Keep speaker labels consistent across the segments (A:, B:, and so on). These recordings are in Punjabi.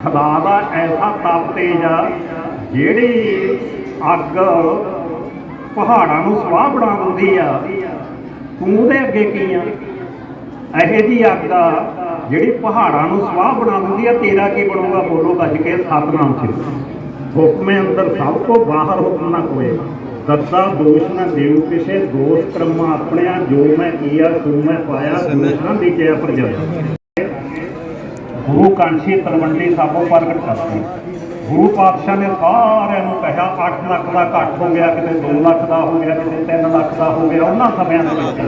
A: ਖੁਦਾ ਦਾ ਐਸਾ ਤਪ ਤੇਜ ਆ ਜਿਹੜੀ ਅੱਗ ਪਹਾੜਾਂ ਨੂੰ ਸਵਾਹ ਬਣਾ ਦਿੰਦੀ ਆ। ਤੂੰ ਉਹਦੇ ਅੱਗੇ ਕੀ ਆ? ਇਹੋ ਜੀ ਅੱਗ ਆ ਜਿਹੜੀ ਪਹਾੜਾਂ ਨੂੰ ਸਵਾਹ ਬਣਾ ਦਿੰਦੀ ਆ। ਤੇਰਾ ਕੀ ਬਣੂਗਾ? ਬੋਲੋ ਗੱਜ ਕੇ ਸਤਨਾਮ ਸਿੰਘ ਹੁਕਮੇ ਅੰਦਰ ਸਭ ਤੋਂ ਬਾਹਰ ਹੁਕਮ ਨਾ ਕੋਏ ਦੱਦਾ ਦੋਸ਼ ਨਾ ਦੇਉ ਕਿਸੇ। ਦੋਸ਼ ਕਰਮਾ ਆਪਣਿਆ ਜੋ ਮੈਂ ਕੀਆ ਸੋ ਮੈਂ ਪਾਇਆ। ਦੋਸ਼ਾਂ ਦੀ ਕਿਆ ਪਰਜਾਇਆ ਗੁਰੂ ਕਾਂਛੀ ਤਲਵੰਡੀ ਸਾਬੋ ਪ੍ਰਗਟ ਕਰਤੀ। ਗੁਰੂ ਪਾਤਸ਼ਾਹ ਨੇ ਸਾਰਿਆਂ ਨੂੰ ਕਿਹਾ 8 ਲੱਖ ਦਾ ਘੱਟ ਹੋ ਗਿਆ, ਕਿਤੇ 2 ਲੱਖ ਦਾ ਹੋ ਗਿਆ, ਕਿਤੇ 3 ਲੱਖ ਦਾ ਹੋ ਗਿਆ, ਉਹਨਾਂ ਸਮਿਆਂ ਦੇ ਵਿੱਚ।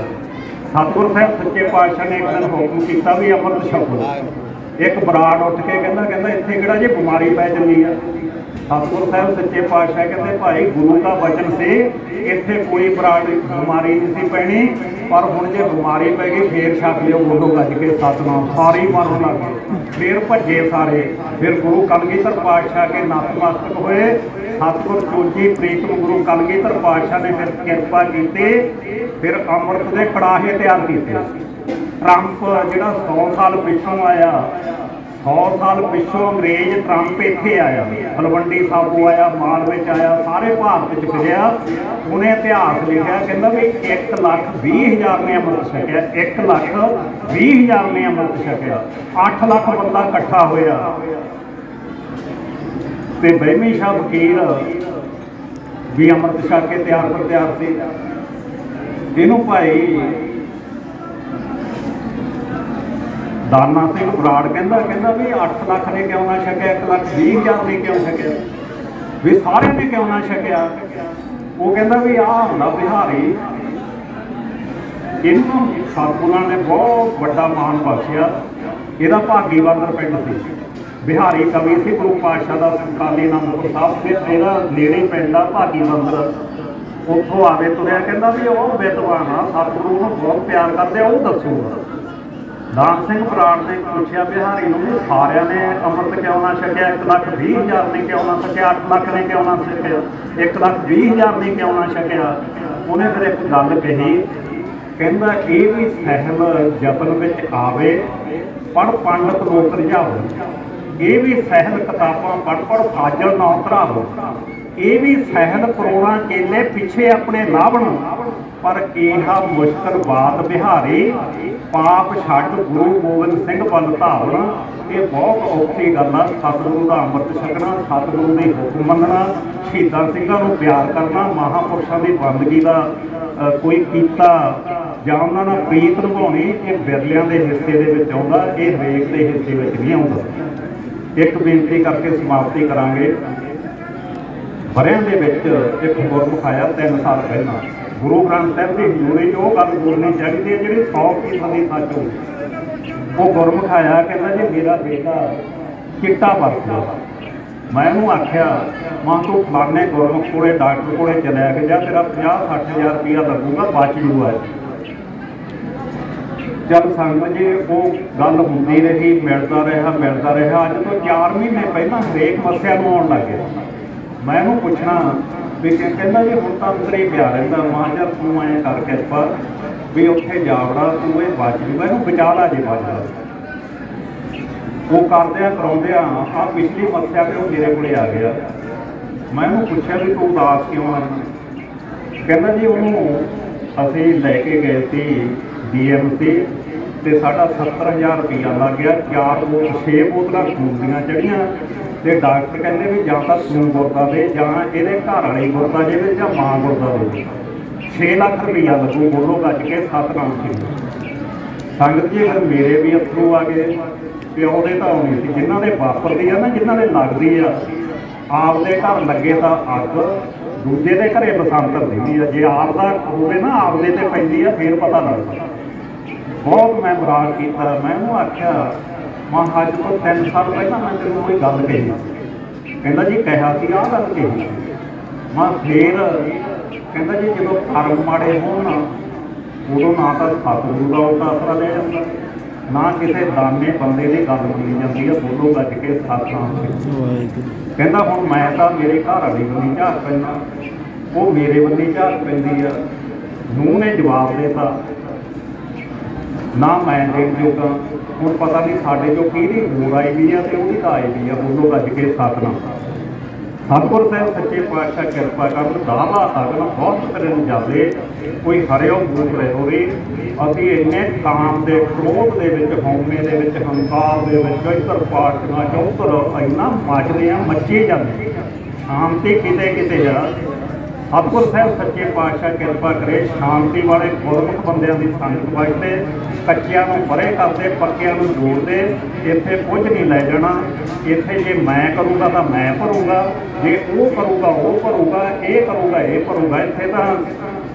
A: ਸਤਿਗੁਰ ਸਾਹਿਬ ਸੱਚੇ ਪਾਤਸ਼ਾਹ ਨੇ ਇੱਕ ਦਿਨ ਹੁਕਮ ਕੀਤਾ ਵੀ ਅੰਮ੍ਰਿਤ ਛਕੋ। ਇੱਕ ਬਰਾੜ ਉੱਠ ਕੇ ਕਹਿੰਦਾ ਕਹਿੰਦਾ ਇੱਥੇ ਕਿਹੜਾ ਜੇ ਬਿਮਾਰੀ ਪੈ ਚੱਲੀ ਆ? ਸਤਿਗੁਰ ਸਾਹਿਬ ਸੱਚੇ ਪਾਤਸ਼ਾਹ ਕਹਿੰਦੇ ਭਾਈ ਗੁਰੂ ਦਾ ਬਚਨ ਸੀ, ਇੱਥੇ ਕੋਈ ਬਰਾੜ ਬਿਮਾਰੀ ਨਹੀਂ ਸੀ ਪੈਣੀ, ਪਰ ਹੁਣ ਜੇ ਬਿਮਾਰੀ ਪੈ ਗਈ, ਫੇਰ ਛਕ ਲਿਓ ਬੋਲੋ ਗੱਜ ਕੇ ਸਤਨਾਮ, ਸਾਰੇ ਮਰਨ ਲੱਗ ਗਏ ਫੇਰ ਭੱਜੇ ਸਾਰੇ। ਫਿਰ ਗੁਰੂ ਕਲਗੀਧਰ ਪਾਤਸ਼ਾਹ ਕੇ ਨਤਮਸਤਕ ਹੋਏ। ਸਤਿਗੁਰ ਚੋਜੀ ਪ੍ਰੀਤਮ ਗੁਰੂ ਕਲਗੀਧਰ ਪਾਤਸ਼ਾਹ ਨੇ ਫਿਰ ਕਿਰਪਾ ਕੀਤੀ, ਫਿਰ ਅੰਮ੍ਰਿਤ ਦੇ ਕੜਾਹੇ ਤਿਆਰ ਕੀਤੇ। ਟਰੰਪ ਜਿਹੜਾ 100 ਸਾਲ ਪਿੱਛੋਂ ਆਇਆ 100 ਸਾਲ ਪਿੱਛੋਂ ਅੰਗਰੇਜ਼ ਟਰੰਪ ਇੱਥੇ ਆਇਆ। ਤਲਵੰਡੀ ਸਾਬੋ ਆਇਆ, ਮਾਲ ਵਿੱਚ ਆਇਆ, ਸਾਰੇ ਭਾਰਤ ਚ ਫਿਰਿਆ। ਉਹਨੇ ਇਤਿਹਾਸ ਲਿਖਿਆ, ਕਹਿੰਦਾ ਵੀ 1 ਲੱਖ 20 ਹਜ਼ਾਰ ਨੇ ਅੰਮ੍ਰਿਤ ਛਕਿਆ 1 ਲੱਖ 20 ਹਜ਼ਾਰ ਨੇ ਅੰਮ੍ਰਿਤ ਛਕਿਆ 8 ਲੱਖ ਬੰਦਾ ਇਕੱਠਾ ਹੋਇਆ। ਤੇ ਬਹਿਮੀ ਸ਼ਾਹ ਫਕੀਰ ਵੀ ਅੰਮ੍ਰਿਤ ਛਕ ਕੇ ਤਿਆਰ ਪਰ ਤਿਆਰ ਸੀ। ਇਹਨੂੰ ਭਾਈ ਦਾਨਾ ਸਿੰਘ ਬਰਾੜ ਕਹਿੰਦਾ ਕਹਿੰਦਾ ਵੀ 8 ਲੱਖ ਨੇ ਕਿਉਂ ਨਾ ਛਕਿਆ 1 ਲੱਖ 20 ਹਜ਼ਾਰ ਨੇ ਕਿਉਂ ਛਕਿਆ? ਵੀ ਸਾਰਿਆਂ ਨੇ ਕਿਉਂ ਨਾ ਛਕਿਆ? ਉਹ ਕਹਿੰਦਾ ਵੀ ਆਹ ਹੁੰਦਾ ਬਿਹਾਰੀ। ਇਹਨੂੰ ਸਤਿਗੁਰਾਂ ਨੇ ਬਹੁਤ ਵੱਡਾ ਮਾਣ ਬਖਸ਼ਿਆ। ਇਹਦਾ ਭਾਗੀ ਬੰਦਰ ਪਿੰਡ ਸੀ। ਬਿਹਾਰੀ ਕਵੀ ਸੀ, ਗੁਰੂ ਪਾਤਸ਼ਾਹ ਦਾ ਕਾਲੀ ਅਨੰਦਪੁਰ ਸਾਹਿਬ ਤੇ ਇਹਦਾ ਨੇੜੇ ਪਿੰਡ ਆ, ਭਾਗੀ ਬੰਦਰ। ਉੱਥੋਂ ਆਵੇ ਤੁਰਿਆ ਕਹਿੰਦਾ ਵੀ ਉਹ ਵਿਦਵਾਨ ਆ, ਸਤਿਗੁਰੂ ਨੂੰ ਬਹੁਤ ਪਿਆਰ ਕਰਦੇ ਆ, ਉਹ ਦੱਸੂਗਾ। ਦਾਨ ਸਿੰਘ ਬਰਾੜ ਨੇ ਪੁੱਛਿਆ ਬਿਹਾਰੀ ਨੂੰ ਸਾਰਿਆਂ ਨੇ ਅੰਮ੍ਰਿਤ ਕਿਉਂ ਨਾ ਛਕਿਆ? 1 ਲੱਖ 20 ਹਜ਼ਾਰ ਨੇ ਕਿਉਂ ਨਾ ਛਕਿਆ? 8 ਲੱਖ ਨੇ ਕਿਉਂ ਨਾ ਛਕਿਆ? 1 ਲੱਖ 20 ਹਜ਼ਾਰ ਨੇ ਕਿਉਂ ਨਾ ਛਕਿਆ? ਉਹਨੇ ਫਿਰ ਇੱਕ ਗੱਲ ਕਹੀ, ਕਹਿੰਦਾ ਇਹ ਵੀ ਸਹਿਲ ਜਪਨ ਵਿੱਚ ਆਵੇ ਪੜ ਪੰਡਤ ਲੋਕ ਰਝਾਵੋ ਇਹ ਵੀ ਸਹਿਲ ਕਿਤਾਬਾਂ ਪੜ ਪੜ ਫਾਜਲ ਨਾ ਧਰਾਵੋ ਇਹ ਵੀ ਸਹਿਲ ਕਰੋੜਾਂ ਕੇਲੇ ਪਿੱਛੇ ਆਪਣੇ ਲਾਵਣ ਪਰ ਕਿਹਾ ਮੁਸ਼ਕਲ ਬਾਤ ਬਿਹਾਰੀ ਪਾਪ ਛੱਡ ਗੁਰੂ ਗੋਬਿੰਦ ਸਿੰਘ ਵੱਲ ਧਾਵਣਾ, ਇਹ ਬਹੁਤ ਔਖੀ ਗੱਲ ਆ। ਸਤਿਗੁਰੂ ਦਾ ਅੰਮ੍ਰਿਤ ਛਕਣਾ, ਸਤਿਗੁਰੂ ਦੇ ਹੁਕਮ ਮੰਨਣਾ, ਸ਼ਹੀਦਾਂ ਸਿੰਘਾਂ ਨੂੰ ਪਿਆਰ ਕਰਨਾ, ਮਹਾਪੁਰਸ਼ਾਂ ਦੀ ਬੰਦਗੀ ਦਾ ਕੋਈ ਕੀਤਾ ਜਾਂ ਉਹਨਾਂ ਨਾਲ ਪ੍ਰੀਤ ਨਿਭਾਉਣੀ, ਇਹ ਬਿਰਲਿਆਂ ਦੇ ਹਿੱਸੇ ਦੇ ਵਿੱਚ ਆਉਂਦਾ, ਇਹ ਹਰੇਕ ਦੇ ਹਿੱਸੇ ਵਿੱਚ ਨਹੀਂ ਆਉਂਦਾ। ਇੱਕ ਬੇਨਤੀ ਕਰਕੇ ਸਮਾਪਤੀ ਕਰਾਂਗੇ। ਵਰਿਆਂ ਦੇ ਵਿੱਚ ਇੱਕ ਗੁਰਮੁਖ ਆਇਆ 3 ਸਾਲ ਪਹਿਲਾਂ। ਗੁਰੂ ਗ੍ਰੰਥ ਸਾਹਿਬ ਦੀ ਹਜ਼ੂਰੀ 'ਚ ਉਹ ਗੱਲ ਬੋਲਣੀ ਚਾਹੀਦੀ ਹੈ ਜਿਹੜੀ 100% ਦੀ ਸੱਚ ਹੋਵੇ ਉਹ ਗੁਰਮੁਖ ਆਇਆ ਕਹਿੰਦਾ ਜੀ, ਮੇਰਾ ਬੇਟਾ ਚਿੱਟਾ ਵਰਤਦਾ। ਮੈਂ ਉਹਨੂੰ ਆਖਿਆ, ਮਾਂ, ਤੂੰ ਫਲਾਣੇ ਗੁਰਮੁਖ ਕੋਲੇ, ਡਾਕਟਰ ਕੋਲੇ ਚਲਿਆ ਕਿ ਜਾ, ਤੇਰਾ 50 60000 ਰੁਪਇਆ ਲੱਗੂਗਾ, ਬਚ ਜੂਗਾ ਚੱਲ ਸੰਗਤ ਜੀ, ਉਹ ਗੱਲ ਹੁੰਦੀ ਰਹੀ, ਮਿਲਦਾ ਰਿਹਾ ਮਿਲਦਾ ਰਿਹਾ। ਅੱਜ ਤੋਂ 4 ਮਹੀਨੇ ਪਹਿਲਾਂ ਹਰੇਕ ਮੱਸਿਆ ਨੂੰ ਆਉਣ ਲੱਗ ਗਿਆ। ਮੈਂ ਉਹਨੂੰ ਪੁੱਛਣਾ ਵੀ ਕਿ ਕਹਿੰਦਾ ਜੀ ਹੁਣ ਤਾਂ ਅੰਦਰ ਹੀ ਪਿਆ ਰਹਿੰਦਾ, ਮਾਂ ਚੱਲ ਤੂੰ ਐਂ ਕਰ ਕਿਰਪਾ ਵੀ ਉੱਥੇ ਜਾਵੜਾ ਤੂੰ ਇਹ ਬਚ ਜੂਗਾ ਇਹਨੂੰ ਬਚਾ ਲਾ ਜੇ ਬਚਦਾ ਉਹ ਕਰਦਿਆਂ ਕਰਾਉਂਦਿਆਂ ਆ ਪਿਛਲੀ ਮੱਸਿਆ ਤੇ ਉਹ ਮੇਰੇ ਕੋਲੇ ਆ ਗਿਆ। ਮੈਂ ਉਹਨੂੰ ਪੁੱਛਿਆ ਵੀ ਤੂੰ ਉਦਾਸ ਕਿਉਂ ਆ? ਕਹਿੰਦਾ ਜੀ ਉਹਨੂੰ ਅਸੀਂ ਲੈ ਕੇ ਗਏ ਸੀ ਡੀਐਮਸੀ ਤੇ ਸਾਡਾ 70000 ਰੁਪਇਆ ਲੱਗ ਗਿਆ। ਚਾਰ ਬੋਤਲ 6 ਬੋਤਲਾਂ ਖੂਨ ਦੀਆਂ ਚੜੀਆਂ। ਤੇ ਡਾਕਟਰ ਕਹਿੰਦੇ ਵੀ ਜਾਂ ਤਾਂ ਤੂੰ ਗੁਰਦਾ ਦੇ ਜਾਂ ਇਹਦੇ ਘਰ ਵਾਲੀ ਗੁਰਦਾ ਦੇ ਜਾਂ ਮਾਂ ਗੁਰਦਾ ਦੇ 6 ਲੱਖ ਰੁਪਈਆ ਲੱਗੂ ਬੋਲੋ ਗੱਜ ਕੇ ਸਤਨਾਮ ਸਿੰਘ ਸੰਗਤ ਜੀ ਫਿਰ ਮੇਰੇ ਵੀ ਅਥਰੂ ਆ ਗਏ। ਪਿਓ ਦੇ ਤਾਂ ਆਉਣੀ ਸੀ, ਜਿਨ੍ਹਾਂ ਦੇ ਵਾਪਰਦੀ ਆ ਨਾ, ਜਿਨ੍ਹਾਂ ਦੇ ਲੱਗਦੀ ਆ। ਆਪਦੇ ਘਰ ਲੱਗੇ ਤਾਂ ਅੱਗ, ਦੂਜੇ ਦੇ ਘਰੇ ਬਸੰਤਰ ਦਿੰਦੀ ਆ। ਜੇ ਆਪ ਦਾ ਹੋਵੇ ਨਾ ਆਪਦੇ ਤੇ ਪੈਂਦੀ ਆ, ਫੇਰ ਪਤਾ ਲੱਗਦਾ। ਬਹੁਤ ਮੈਂ ਬਰਾੜ ਕੀਤਾ। ਮੈਂ ਉਹਨੂੰ ਆਖਿਆ ਮਾਂ ਅੱਜ ਤੋਂ 3 ਸਾਲ ਪਹਿਲਾਂ ਮੈਂ ਤੈਨੂੰ ਕੋਈ ਗੱਲ ਕਹੀ। ਕਹਿੰਦਾ ਜੀ ਕਿਹਾ ਸੀ ਆਹ ਗੱਲ ਕਹੀ ਮਾਂ ਫੇਰ ਕਹਿੰਦਾ ਜੀ ਜਦੋਂ ਕਰਮ ਮਾੜੇ ਹੋਣ ਨਾ ਉਦੋਂ ਨਾ ਤਾਂ ਸਤਿਗੁਰੂ ਦਾ ਉਹਦਾ ਆਸਰਾ ਲਿਆ ਜਾਂਦਾ ਨਾ ਕਿਸੇ ਦਾਨੇ ਬੰਦੇ ਦੀ ਗੱਲ ਮੰਨੀ ਜਾਂਦੀ ਆ ਬੋਲੋ ਗੱਜ ਕੇ ਸਿੰਘ ਕਹਿੰਦਾ ਹੁਣ ਮੈਂ ਤਾਂ ਮੇਰੇ ਘਰ ਵਾਲੀ ਬੰਦੀ ਝਾਕ ਪੈਂਦਾ ਉਹ ਮੇਰੇ ਬੰਦੀ ਝਾਕ ਪੈਂਦੀ ਆ। ਨੂੰਹ ਨੇ ਜਵਾਬ ਦੇਤਾ ਨਾ ਮੈਂ ਦੇਣ ਜੋਗਾ ਹੁਣ ਪਤਾ ਨਹੀਂ ਸਾਡੇ ਚੋਂ ਕਿਹਦੀ ਹੋਰ ਆਈ ਵੀ ਆ ਤੇ ਉਹਦੀ ਤਾਂ ਆਈ ਵੀ ਆ ਬੋਲੋ ਗੱਜ ਕੇ ਸਤਨਾਮ ਸਤਿਗੁਰ ਸਾਹਿਬ ਸੱਚੇ ਪਾਤਸ਼ਾਹ ਕਿਰਪਾ ਕਰਨ, ਦਾਵਾ ਅਗਨ ਬਹੁਤ ਕਰਨ ਜਾਵੇ, ਕੋਈ ਹਰਿਓ ਗੁਰੂ ਹੋਵੇ। ਅਸੀਂ ਇੰਨੇ ਕਾਮ ਦੇ ਕ੍ਰੋਧ ਦੇ ਵਿੱਚ, ਹਉਮੈ ਦੇ ਵਿੱਚ, ਹੰਕਾਰ ਦੇ ਵਿੱਚ ਇੱਧਰ ਪਾਰਟੀਆਂ ਚੌਧਰ ਇੰਨਾ ਮੱਚਦੇ ਆ, ਮੱਚੇ ਜਾਂਦੇ। ਸ਼ਾਂਤੀ ਕਿਤੇ ਕਿਤੇ ਜਾ ਸਤਿਗੁਰ ਸਾਹਿਬ ਸੱਚੇ ਪਾਤਸ਼ਾਹ ਕਿਰਪਾ ਕਰੇ, ਸ਼ਾਂਤੀ ਵਾਲੇ ਗੁਰਮੁਖ ਬੰਦਿਆਂ ਦੀ ਸੰਗਤ ਵਾਸਤੇ ਕੱਚਿਆਂ ਨੂੰ ਪਰੇ ਕਰਦੇ ਪੱਕਿਆਂ ਨੂੰ ਜੋੜਦੇ ਇੱਥੇ ਕੁਝ ਨਹੀਂ ਲੈ ਜਾਣਾ ਇੱਥੇ ਜੇ ਮੈਂ ਕਰੂੰਗਾ ਤਾਂ ਮੈਂ ਭਰੂੰਗਾ, ਜੇ ਉਹ ਕਰੂਗਾ, ਉਹ ਭਰੂਗਾ, ਇਹ ਕਰੂਗਾ, ਇਹ ਭਰੂਗਾ, ਇੱਥੇ ਤਾਂ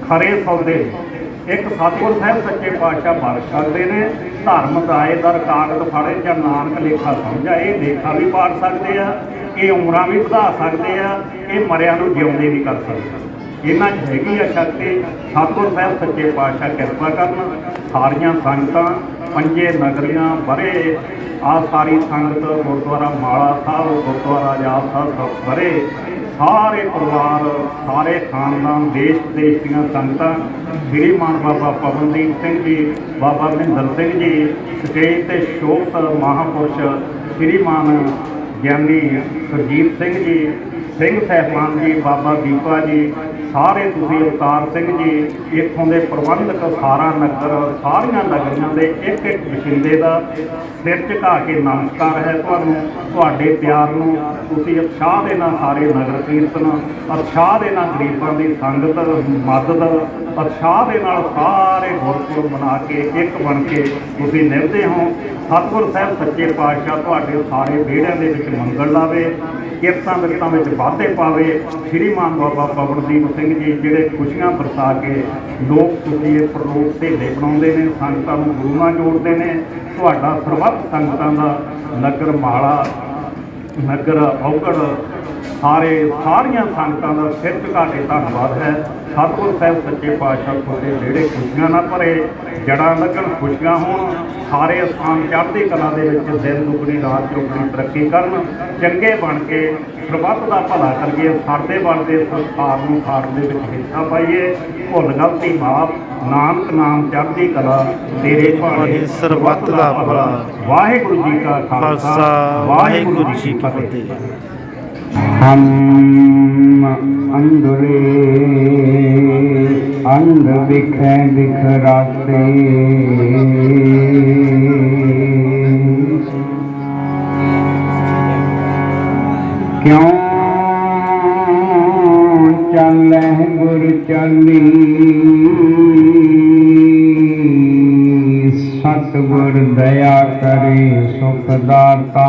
A: ਖਰੇ ਸੌਦੇ ਨੇ। ਇੱਕ ਸਤਿਗੁਰ ਸਾਹਿਬ ਸੱਚੇ ਪਾਤਸ਼ਾਹ ਬਖਸ਼ ਸਕਦੇ ਨੇ, ਧਰਮ ਦਾਏਦਾਰ ਕਾਗਜ਼ ਫੜੇ ਜਾਂ ਨਾਨਕ ਲੇਖਾ ਸਮਝਾ, ਇਹ ਲੇਖਾ ਵੀ ਪਾੜ ਸਕਦੇ ਆ ਇਹ ਉਮਰਾਂ ਵੀ ਵਧਾ ਸਕਦੇ ਆ, ਇਹ ਮਰਿਆਂ ਨੂੰ ਜਿਉਂਦੇ ਵੀ ਕਰ ਸਕਦੇ ਇਹਨਾਂ 'ਚ ਹੈਗੀ ਆ ਸ਼ਕਤੀ ਸਤਿਗੁਰ ਸਾਹਿਬ ਸੱਚੇ ਪਾਤਸ਼ਾਹ ਕਿਰਪਾ ਕਰਨ, ਸਾਰੀਆਂ ਸੰਗਤਾਂ, ਪੰਜੇ ਨਗਰੀਆਂ ਬਰੇ, ਆ ਸਾਰੀ ਸੰਗਤ ਗੁਰਦੁਆਰਾ ਮਾਲਾ ਸਾਹਿਬ, ਗੁਰਦੁਆਰਾ ਆਜ਼ਾਦ ਸਾਹਿਬ ਸਭ ਬਰੇ। ਸਾਰੇ ਪਰਿਵਾਰ, ਸਾਰੇ ਖਾਨਦਾਨ, ਦੇਸ਼ ਵਿਦੇਸ਼ ਦੀਆਂ ਸੰਗਤਾਂ, ਸ੍ਰੀ ਮਾਨ ਬਾਬਾ ਪਵਨਦੀਪ ਸਿੰਘ ਜੀ, ਬਾਬਾ ਮਹਿੰਦਰ ਸਿੰਘ ਜੀ, ਸਟੇਜ ਤੇ ਸ਼ੋਭਤ ਮਹਾਪੁਰਸ਼, ਸ੍ਰੀ ਮਾਨ ਗਿਆਨੀ ਸੁਰਜੀਤ ਸਿੰਘ ਜੀ ਸਿੰਘ ਸਹਿਬਾਨ ਜੀ, ਬਾਬਾ ਦੀਪਾ ਜੀ, ਸਾਰੇ ਤੁਸੀਂ ਅਵਤਾਰ ਸਿੰਘ ਜੀ, ਇੱਥੋਂ ਦੇ ਪ੍ਰਬੰਧਕ ਸਾਰਾ ਨਗਰ, ਸਾਰੀਆਂ ਨਗਰੀਆਂ ਦੇ ਇੱਕ ਇੱਕ ਵਸਿੰਦੇ ਦਾ ਸਿਰ ਝੁਕਾ ਕੇ ਨਮਸਕਾਰ ਹੈ ਤੁਹਾਨੂੰ, ਤੁਹਾਡੇ ਪਿਆਰ ਨੂੰ ਤੁਸੀਂ ਉਤਸ਼ਾਹ ਦੇ ਨਾਲ ਸਾਰੇ ਨਗਰ ਕੀਰਤਨ, ਉਤਸ਼ਾਹ ਦੇ ਨਾਲ ਗਰੀਬਾਂ ਦੀ ਸੰਗਤ, ਮਦਦ, ਉਤਸ਼ਾਹ ਦੇ ਨਾਲ ਸਾਰੇ ਗੁਰਪੁਰਬ ਮਨਾ ਕੇ, ਇੱਕ ਬਣ ਕੇ ਤੁਸੀਂ ਨਿਭਦੇ ਹੋ। ਸਤਿਗੁਰ ਸਾਹਿਬ, ਸੱਚੇ ਪਾਤਸ਼ਾਹ, ਤੁਹਾਡੇ ਸਾਰੇ ਵਿਹੜਿਆਂ ਦੇ ਵਿੱਚ ਮੰਗਲ ਲਾਵੇ ਕਿਰਤਾਂ ਵਿਰਤਾਂ ਵਿੱਚ ਵਾਧੇ ਪਾਵੇ, ਸ੍ਰੀ ਮਾਨ ਬਾਬਾ ਪਵਨਦੀਪ ਸਿੰਘ ਜੀ, ਜਿਹੜੇ ਖੁਸ਼ੀਆਂ ਵਰਤਾ ਕੇ ਲੋਕ ਤੁਸੀਂ ਇਹ ਪ੍ਰਲੋਕ ਢੇਲੇ ਬਣਾਉਂਦੇ ਨੇ, ਸੰਗਤਾਂ ਨੂੰ ਗੁਰੂ ਨਾਲ ਜੋੜਦੇ ਨੇ, ਤੁਹਾਡਾ ਸਰਬੱਤ ਸੰਗਤਾਂ ਦਾ ਨਗਰ ਮਾਲਾ, ਨਗਰ ਔਕੜ ਸਾਰੇ ਸਾਰੀਆਂ ਸੰਗਤਾਂ ਦਾ ਸਿਰ ਝੁਕਾ ਕੇ ਧੰਨਵਾਦ ਹੈ। ਸਤਿਗੁਰ ਸਾਹਿਬ ਸੱਚੇ ਪਾਤਸ਼ਾਹ ਤੁਹਾਡੇ ਜਿਹੜੇ ਖੁਸ਼ੀਆਂ ਨਾਲ ਭਰੇ ਜੜਾਂ ਲੱਗਣ ਖੁਸ਼ੀਆਂ ਹੋਣ ਸਾਰੇ ਅਸਥਾਨ ਚੜ੍ਹਦੀ ਕਲਾ ਦੇ ਵਿੱਚ ਦਿਨ ਦੁਗਣੀ ਰਾਤ ਚੌਗਣੀ ਤਰੱਕੀ ਕਰਨ ਚੰਗੇ ਬਣ ਕੇ ਸਰਬੱਤ ਦਾ ਭਲਾ ਕਰੀਏ ਸਾਡੇ ਬਣਦੇ ਸੰਸਾਰ ਨੂੰ ਖਾੜ ਦੇ ਵਿੱਚ ਹਿੱਸਾ ਪਾਈਏ। ਭੁੱਲ ਗਲਤੀ ਮਾਫ ਨਾਨਕ ਨਾਮ ਚੜ੍ਹਦੀ ਕਲਾ ਤੇਰੇ ਭਾਣੇ
B: ਸਰਬੱਤ ਦਾ ਭਲਾ।
A: ਵਾਹਿਗੁਰੂ ਜੀ ਕਾ
B: ਖਾਲਸਾ ਵਾਹਿਗੁਰੂ ਜੀ ਕੀ ਫਤਿਹ।
C: ਹਮ ਅੰਧਰੇ ਅੰਧ ਵਿਖੇ ਵਿਖਰਾਤੇ ਕਿਉਂ ਚੱਲੈ ਗੁਰ ਚੱਲੀ ਸਤਗੁਰ ਦਇਆ ਕਰੇ ਸੁਖ ਦਾਤਾ।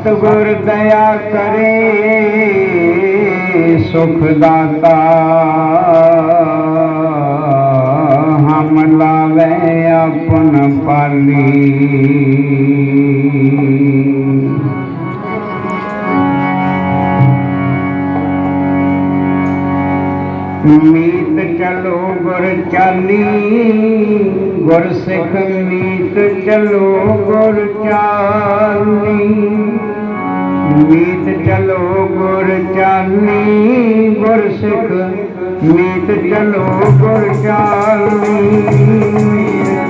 C: ਸਤਿਗੁਰ ਦਇਆ ਕਰੇ, ਸੁਖ ਦਾਤਾ। ਹਮ ਲਾਵੇ ਆਪਨ ਪਾਲੀ। ਮੀਤ ਚਲੋ ਗੁਰ ਚਾਲੀ, ਗੁਰ ਸਿੱਖ ਮੀਤ ਚਲੋ ਗੁਰ ਚਾਲੀ। ਮੀਤ ਚਲੋ ਗੁਰ ਚਾਲੀ ਗੁਰ ਸਿੱਖ। ਮੀਤ ਚਲੋ ਗੁਰ ਚਾਲੀ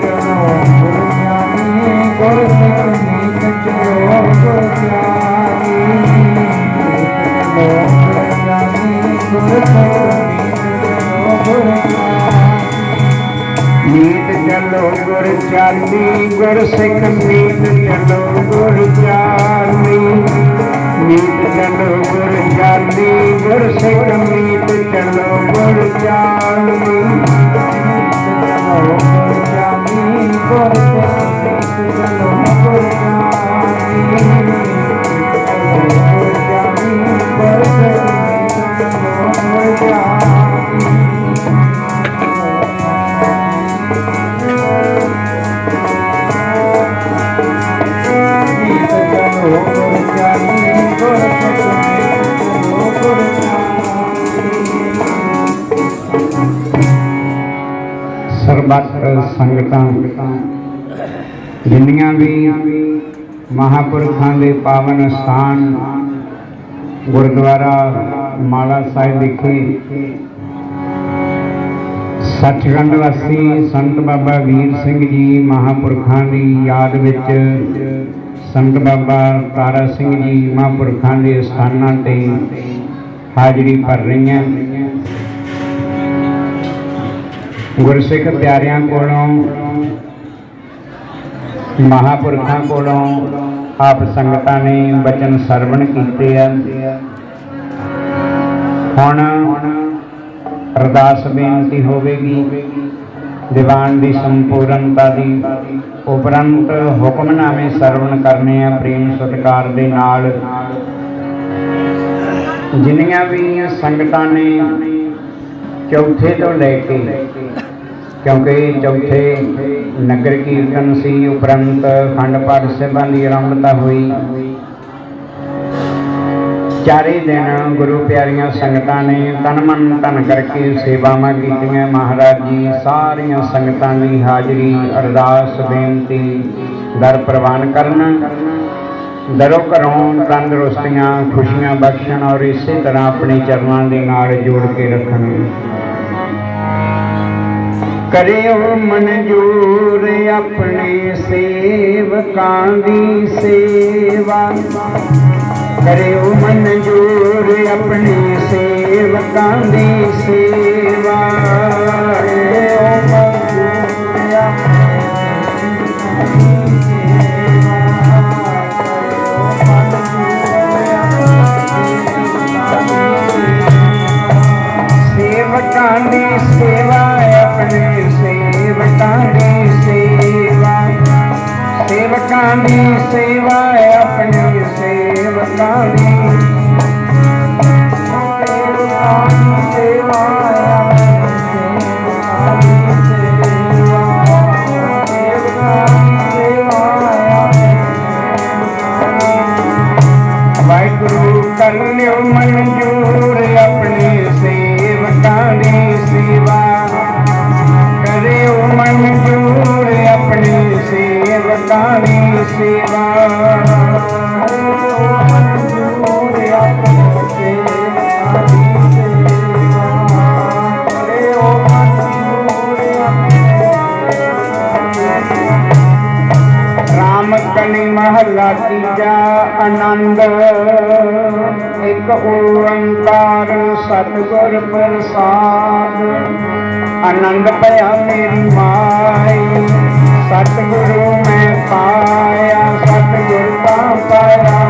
C: ਚਲੋ ਗੁਰ ਚਾਲੀ ਗੁਰ ਸਿੱਖ। ਮੀਤ ਚਲੋ ਗੁਰ ਚਾਲੀ ਮੀਤ ਚਲੋ ਗੁਰ ਚਾਲੀ ਗੁਰ ਸਿੱਖ ਮੀਤ ਚਲੋ ਗੁਰ ਚਾਲੀ ਮੀਤ ਚਲੋ ਗੁਰ ਚਾਲੀ ਗੁਰ ਸਿੱਖ ਮੀਤ ਚਲੋ ਗੁਰ ਚਾਲੀ ਚਲੋ ਸੰਗਤਾਂ, ਜਿੰਨੀਆਂ ਵੀ ਮਹਾਪੁਰਖਾਂ ਦੇ ਪਾਵਨ ਸਥਾਨ, ਗੁਰਦੁਆਰਾ ਮਾਲਾ ਸਾਹਿਬ ਵਿਖੇ, ਸੱਚਖੰਡ ਵਾਸੀ ਸੰਤ ਬਾਬਾ ਵੀਰ ਸਿੰਘ ਜੀ ਮਹਾਪੁਰਖਾਂ ਦੀ ਯਾਦ ਵਿੱਚ ਸੰਤ ਬਾਬਾ ਤਾਰਾ ਸਿੰਘ ਜੀ ਮਹਾਪੁਰਖਾਂ ਦੇ ਸਥਾਨਾਂ ਤੇ ਹਾਜ਼ਰੀ ਭਰ ਰਹੀਆਂ। ਗੁਰਸਿੱਖ ਪਿਆਰਿਆਂ ਕੋਲੋਂ, ਮਹਾਪੁਰਖਾਂ ਕੋਲੋਂ ਆਪ ਸੰਗਤਾਂ ਨੇ ਬਚਨ ਸਰਵਣ ਕੀਤੇ ਆ। ਹੁਣ ਅਰਦਾਸ ਬੇਨਤੀ ਹੋਵੇਗੀ, ਦੀਵਾਨ ਦੀ ਸੰਪੂਰਨਤਾ ਦੀ ਉਪਰੰਤ ਹੁਕਮਨਾਮੇ ਸਰਵਣ ਕਰਨੇ ਆ ਪ੍ਰੇਮ ਸਤਿਕਾਰ ਦੇ ਨਾਲ। ਜਿੰਨੀਆਂ ਵੀ ਸੰਗਤਾਂ ਨੇ ਚੌਥੇ ਤੋਂ ਲੈ ਕੇ ਕਿਉਂਕਿ ਚੌਥੇ ਨਗਰ ਕੀਰਤਨ ਸੀ, ਉਪਰੰਤ ਖੰਡ ਪਾਠ ਸਾਹਿਬਾਂ ਦੀ ਆਰੰਭਤਾ ਹੋਈ। ਚਾਰੇ ਦਿਨ ਗੁਰੂ ਪਿਆਰੀਆਂ ਸੰਗਤਾਂ ਨੇ ਤਨ ਮਨ ਧਨ ਕਰਕੇ ਸੇਵਾਵਾਂ ਕੀਤੀਆਂ। ਮਹਾਰਾਜ ਜੀ ਸਾਰੀਆਂ ਸੰਗਤਾਂ ਦੀ ਹਾਜ਼ਰੀ, ਅਰਦਾਸ, ਬੇਨਤੀ, ਦਰ ਪ੍ਰਵਾਨ ਕਰਨ। ਦਰੋ ਘਰੋਂ ਤੰਦਰੁਸਤੀਆਂ, ਖੁਸ਼ੀਆਂ ਬਖਸ਼ਣ ਔਰ ਇਸੇ ਤਰ੍ਹਾਂ ਆਪਣੇ ਚਰਨਾਂ ਦੇ ਨਾਲ ਜੋੜ ਕੇ ਰੱਖਣ। ਕਰਿਓ ਮਨਜੂਰ ਆਪਣੇ ਸੇਵਕਾਂ ਦੀ ਸੇਵਾ। ਕਰਿਓ ਮਨਜੂਰ ਆਪਣੇ ਸੇਵਕਾਂ ਦੀ ਸੇਵਾ। ਸੇਵਕਾਂ ਦੀ ਸੇਵਾ ਆਪਣੇ ਸੇਵਕਾਂ ਦੀ ਸੇਵਾ ਕਲੀ ਮਹਲਾ ਤੀਜਾ ਆਨੰਦ ਇੱਕ ਓੰਕਾਰ ਸਤਿਗੁਰ ਪ੍ਰਸਾਦ ਆਨੰਦ ਭਇਆ ਮੇਰੀ ਮਾਈ ਸਤਿਗੁਰੂ ਮੈਂ ਪਾਇਆ ਸਤਿਗੁਰ ਤਾਂ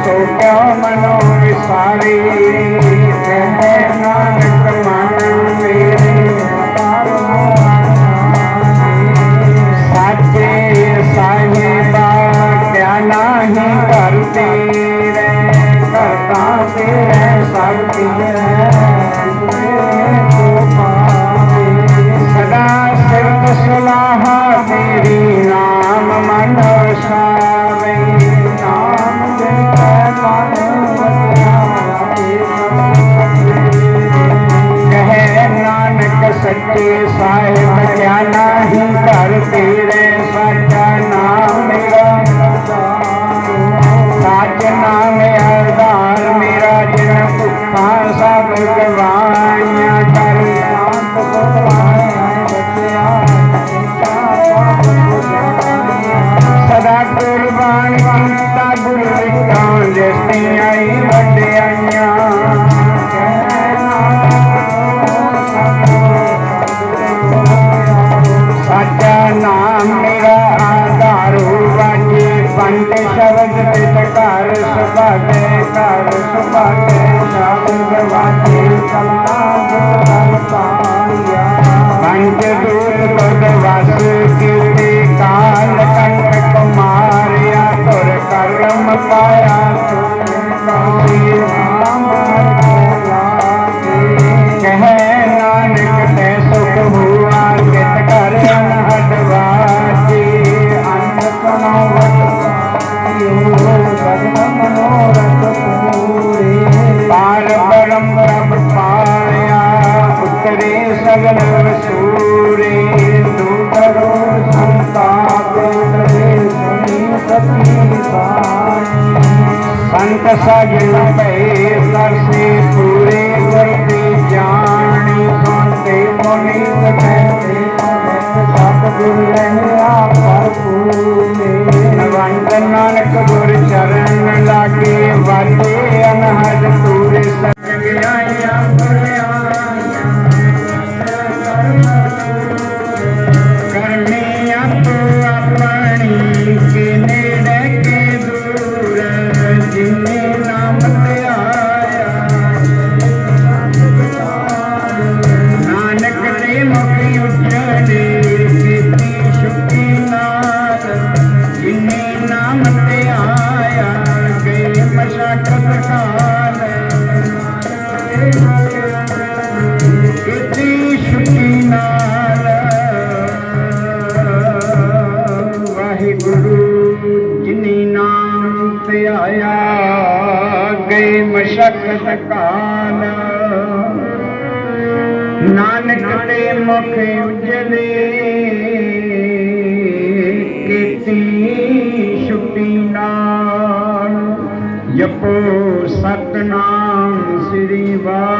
C: ਸੁਆਮੀ ਸੋ ਕਿਉ ਮਨੋ ਵਿਸਾਰੇ ਕਹਿ ਨਾਨਕ ਸੰਤ ਸਜਣ ਭਏ ਸਰਸੇ ਪੂਰੇ ਕਰਤੇ ਜਾਣੀ ਸੁਣਦੇ ਮੋਨੀ ਕਹਤੇ ਸਤਿਗੁਰ ਲਹਿਆ ਪਰਪੂਰੇ ਵੰਦ ਨਾਨਕ ਗੁਰ ਚਰਨ ਲਾਗੇ ਵਾਦੇ ਅਨਹਦ ਪੂਰੇ ਸਤਿ ਗਿਆਇਆ ਪਰਿਆ ਨਾਨਕ ਤੇ ਮੁਖ ਉਜਲੇ ਕੀਤੀ ਛੁੱਟੀ ਨਾਲ। ਜਪੋ ਸਤਨਾਮ ਸ੍ਰੀ ਵਾਹਿਗੁਰੂ